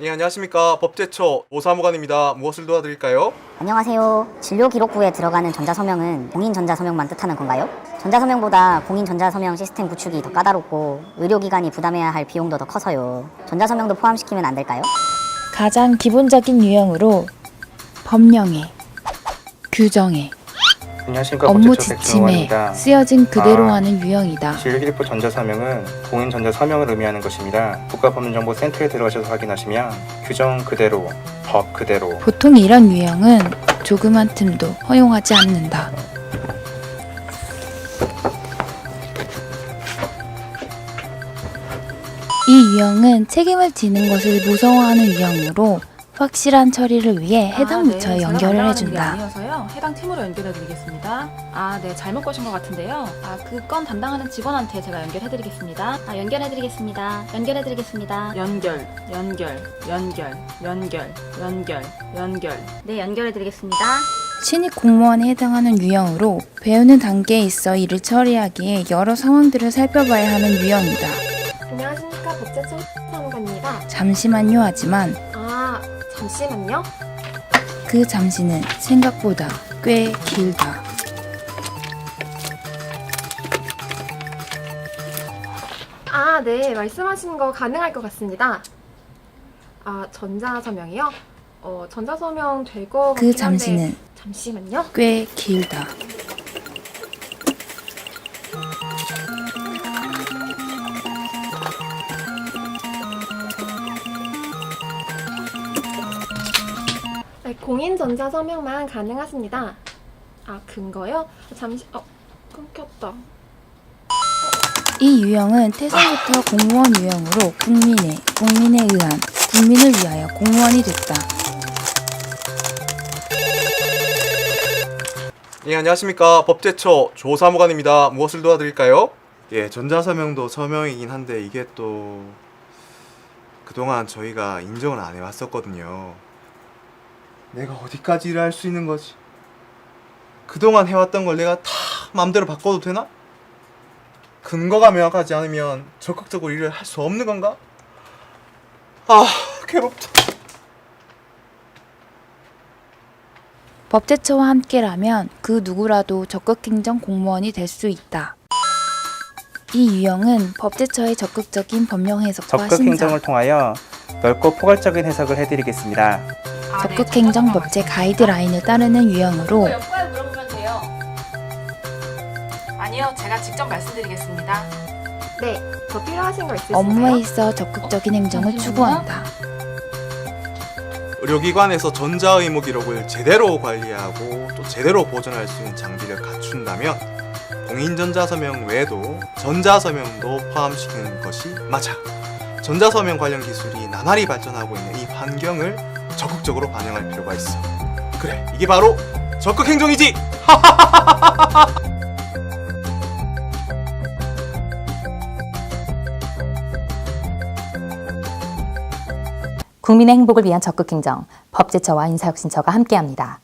예, 안녕하십니까. 법제처 오사무관입니다. 무엇을 도와드릴까요? 안녕하세요. 진료 기록부에 들어가는 전자서명은 공인 전자서명만 뜻하는 건가요? 전자서명보다 공인 전자서명 시스템 구축이 더 까다롭고 의료기관이 부담해야 할 비용도 더 커서요. 전자서명도 포함시키면 안 될까요? 가장 기본적인 유형으로 법령에, 규정에, 안녕하십니까 업무 법제처 지침에. 쓰여진 그대로 아. 하는 유형이다. 진료기록부 전자서명은 공인 전자서명을 의미하는 것입니다. 국가법령정보센터에 들어가셔서 확인하시면 규정 그대로, 법 그대로, 보통 이런 유형은 조그만 틈도 허용하지 않는다. 이 유형은 책임을 지는 것을 무서워하는 유형으로 확실한 처리를 위해 해당 아, 네. 부처에 제가 연결을 담당하는 일이 해준다. 아니어서요. 해당 팀으로 연결해드리겠습니다. 아, 네. 잘못 거신 것 같은데요. 아, 그 건 담당하는 직원한테 제가 연결해드리겠습니다. 아, 연결해드리겠습니다. 연결해드리겠습니다. 연결, 연결, 연결, 연결, 연결, 연결. 네, 연결해드리겠습니다. 신입 공무원에 해당하는 유형으로 배우는 단계에 있어 일을 처리하기에 여러 상황들을 살펴봐야 하는 유형이다. 안녕하십니까 법제처 사무관입니다. 잠시만요 하지만 아 잠시만요. 그 잠시는 생각보다 꽤 길다. 아 네 말씀하신 거 가능할 것 같습니다. 아 전자서명이요? 어 전자서명 될 거 그 잠시는 잠시만요. 꽤 길다. 네, 공인 전자 서명만 가능하십니다. 아 근거요? 잠시 어 끊겼다. 이 유형은 태생부터 공무원 유형으로 국민의, 국민에 의한, 국민을 위하여 공무원이 됐다. 예, 안녕하십니까. 법제처 조사무관입니다. 무엇을 도와드릴까요? 예, 전자서명도 서명이긴 한데 이게 또 그동안 저희가 인정을 안 해왔었거든요. 내가 어디까지 일을 할 수 있는 거지? 그동안 해왔던 걸 내가 다 마음대로 바꿔도 되나? 근거가 명확하지 않으면 적극적으로 일을 할 수 없는 건가? 아, 괴롭다. 법제처와 함께라면 그 누구라도 적극행정 공무원이 될 수 있다. 이 유형은 법제처의 적극적인 법령 해석과 적극 심사, 행정을 통하여 넓고 포괄적인 해석을 해드리겠습니다. 적극행정 법제 가이드라인을 따르는 유형으로 역과에 물어보면 돼요. 아니요. 제가 직접 말씀드리겠습니다. 네, 더 필요하신 거 있으신가요? 업무에 있어 적극적인 행정을 잠시만요. 추구한다. 의료기관에서 전자의무 기록을 제대로 관리하고 또 제대로 보존할 수 있는 장비를 갖춘다면 공인전자서명 외에도 전자서명도 포함시키는 것이 맞아. 전자서명 관련 기술이 나날이 발전하고 있는 이 환경을 적극적으로 반영할 필요가 있어. 그래, 이게 바로 적극 행정이지. 국민의 행복을 위한 적극 행정, 법제처와 인사혁신처가 함께합니다.